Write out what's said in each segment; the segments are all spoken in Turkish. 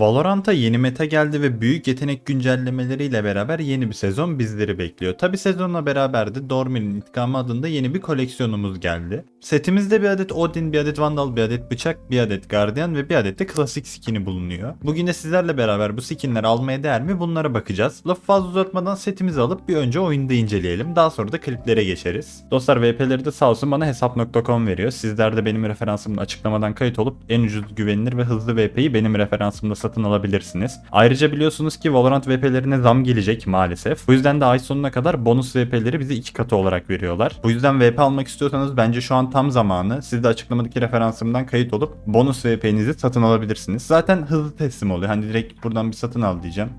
Valorant'a yeni meta geldi ve büyük yetenek güncellemeleriyle beraber yeni bir sezon bizleri bekliyor. Tabi sezonla beraber de Dormin'in intikamı adında yeni bir koleksiyonumuz geldi. Setimizde bir adet Odin, bir adet Vandal, bir adet bıçak, bir adet Guardian ve bir adet de klasik skin'i bulunuyor. Bugün de sizlerle beraber bu skinleri almaya değer mi bunlara bakacağız. Lafı fazla uzatmadan setimizi alıp bir önce oyunda inceleyelim. Daha sonra da kliplere geçeriz. Dostlar VP'leri de sağ olsun bana hesap.com veriyor. Sizler de benim referansımla açıklamadan kayıt olup en ucuz güvenilir ve hızlı VP'yi benim referansımda satın alabilirsiniz. Ayrıca biliyorsunuz ki Valorant VP'lerine zam gelecek maalesef. Bu yüzden de ay sonuna kadar bonus VP'leri bize iki katı olarak veriyorlar. Bu yüzden VP almak istiyorsanız bence şu an tam zamanı. Siz de açıklamadaki referansımdan kayıt olup bonus VP'nizi satın alabilirsiniz. Zaten hızlı teslim oluyor. Hani direkt buradan bir satın al diyeceğim.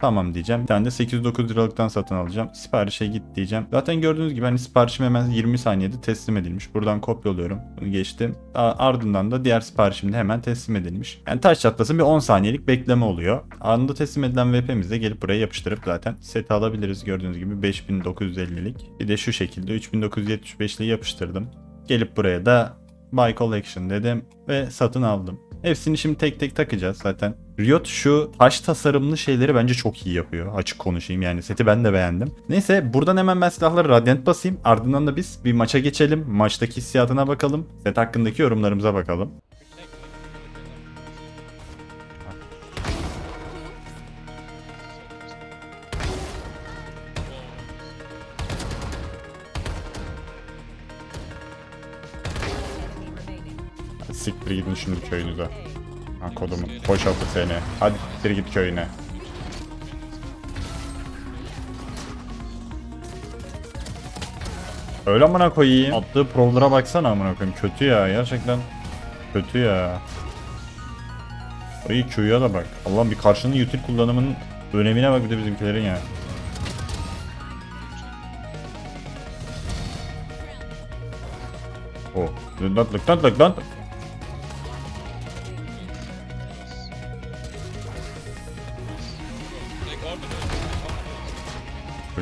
Tamam diyeceğim. Bir tane de 809 liralıktan satın alacağım. Siparişe git diyeceğim. Zaten gördüğünüz gibi hani siparişim hemen 20 saniyede teslim edilmiş. Buradan kopyalıyorum. Bunu geçtim. Ardından da diğer siparişim de hemen teslim edilmiş. Yani taş çatlasın bir 10 saniyelik bekleme oluyor. Anında teslim edilen VP'mizi de gelip buraya yapıştırıp zaten seti alabiliriz. Gördüğünüz gibi 5950'lik. Bir de şu şekilde 3975'liği yapıştırdım. Gelip buraya da Buy Collection dedim ve satın aldım. Hepsini şimdi tek tek takacağız zaten. Riot şu taş tasarımlı şeyleri bence çok iyi yapıyor. Açık konuşayım yani seti ben de beğendim. Neyse buradan hemen ben silahları Radiant basayım. Ardından da biz bir maça geçelim. Maçtaki hissiyatına bakalım. Set hakkındaki yorumlarımıza bakalım. Siktir gidin şimdi köyünüze. Ha kodumu. Boşaltı seni. Hadi siktir git köyüne. Öyle amına koyayım. Attığı provlara baksana amına koyayım. Kötü ya gerçekten. Kötü ya. Ay Q'ya da bak. Allah'ım bir karşının util kullanımının önemine bak bir de bizimkilerin ya. Oh. Lan lan lan lan lan.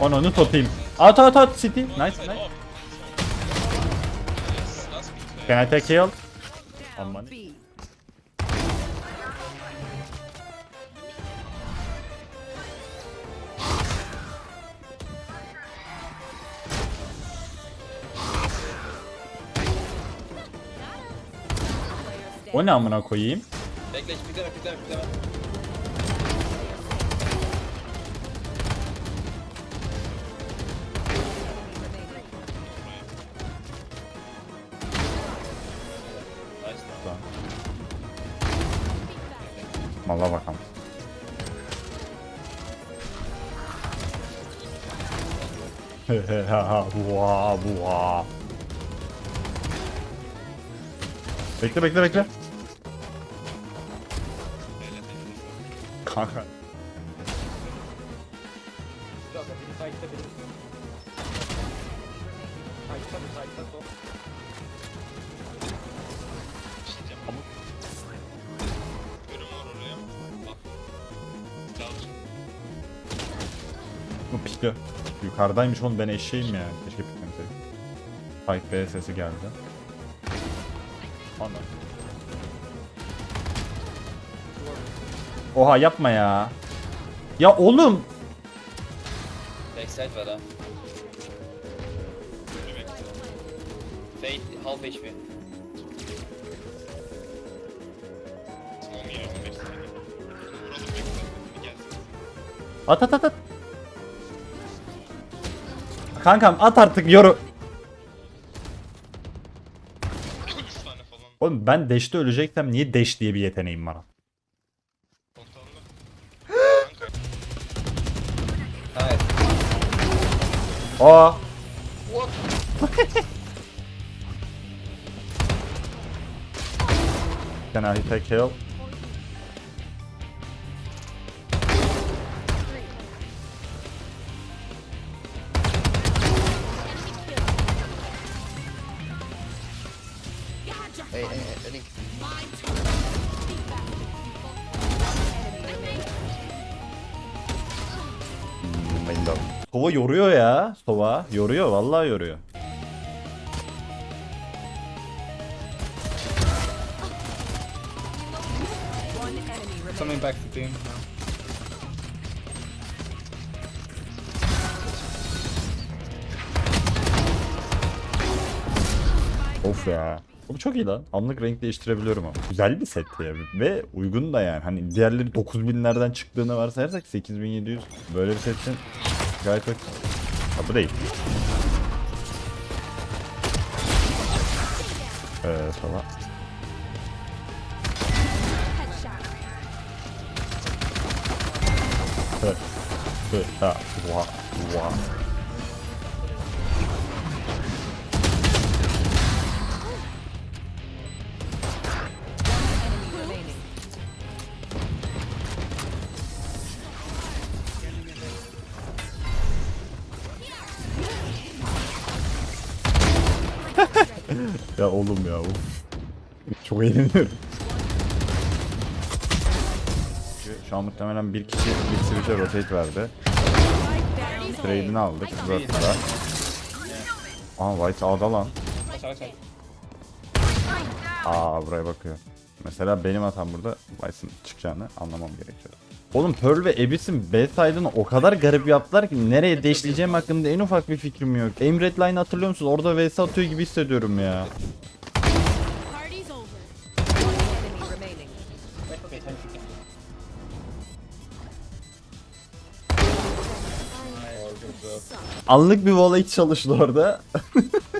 Ananı satayım. At at at city. Nice nice. Can I take kill? Aman. O ne amına koyayım? Bekle hiç pikleme pikleme pikleme. Buğa buğa. Bekle bekle bekle. Kanka. Bu pikli. Yukarıdaymış oğlum ben eşeğim ya. Keşke piklemeseydim. Fight B sesi geldi. Ana. Oha yapma ya. Ya oğlum. Backside var ha. Fade half HP. At at at at. Kankam at artık yoru. Oğlum ben dash'te öleceksem niye dash diye bir yeteneğim var? Hayır. Aa. Can I take heal? Hey, hey, hey, Link. Sova yoruyor ya. Sova yoruyor vallahi yoruyor. Coming back to team. Of ya. Bu çok iyi lan. Anlık renk değiştirebiliyorum ama. Güzel bir set ya. Ve uygun da yani. Hani diğerleri 9000'lerden çıktığını varsayarsak 8700 böyle bir set için gayet okey. Ha bu değil. Ee, sonra. Hı, hı, ha, vah, vah. Ya oğlum ya of. Çok eğleniyorum. Şu an muhtemelen bir kişi bir switch'e rotate verdi. Trade'ini aldık. Burası Aa White A'da lan. Aa buraya bakıyor. Mesela benim hatam burada Vice'ın çıkacağını anlamam gerekiyor. Oğlum Pearl ve Abyss'in B side'ını o kadar garip yaptılar ki nereye deşleyeceğim hakkında en ufak bir fikrim yok. Aim Red Line hatırlıyor musunuz? Orada vs atıyor gibi hissediyorum ya. Anlık bir volley çalıştı orada.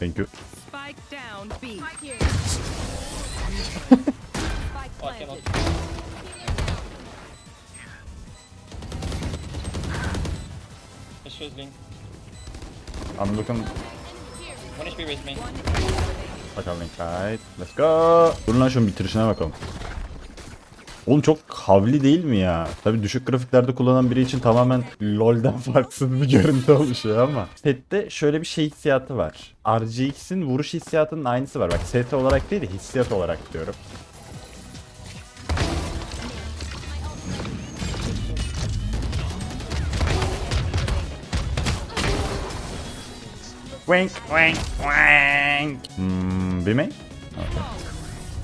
Thank you. Spike down B. I'm looking. One HP with me. Bakalım inside. Let's go. Durun lan şunun bitirişine bakalım. Oğlum çok havli değil mi ya? Tabi düşük grafiklerde kullanan biri için tamamen LoL'den farksız bir görüntü oluşuyor ama. Sette şöyle bir şey hissiyatı var. RGX'in vuruş hissiyatının aynısı var. Bak set olarak değil de hissiyat olarak diyorum. Wink wink wink. Hmm, bir main?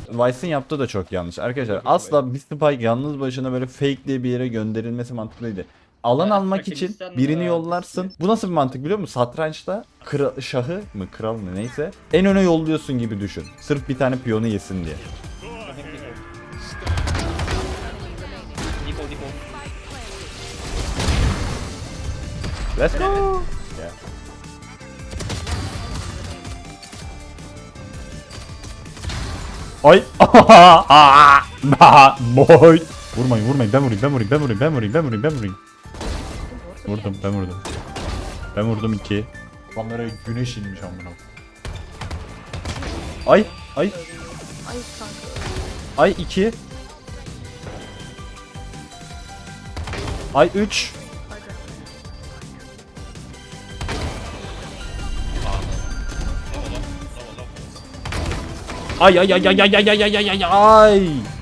Vice'ın yaptığı da çok yanlış. Arkadaşlar asla bir spike yalnız başına böyle fake diye bir yere gönderilmesi mantıklıydı. Alan Ya, almak için birini e, yollarsın. Bu nasıl bir mantık biliyor musun? Satrançta kral, şahı mı kral mı neyse en öne yolluyorsun gibi düşün. Sırf bir tane piyonu yesin diye. Default, default. Let's go. Ay. Boy. Vurmayın vurmayın ben vurayım ben vurayım ben vurayım ben vurayım ben vurayım ben vurayım. Vurdum ben vurdum. Ben vurdum iki. Kameraya güneş inmiş amına. Ay ay. Ay iki. Ay üç. Ay ay ay ay ay ay ay ay ay ay ay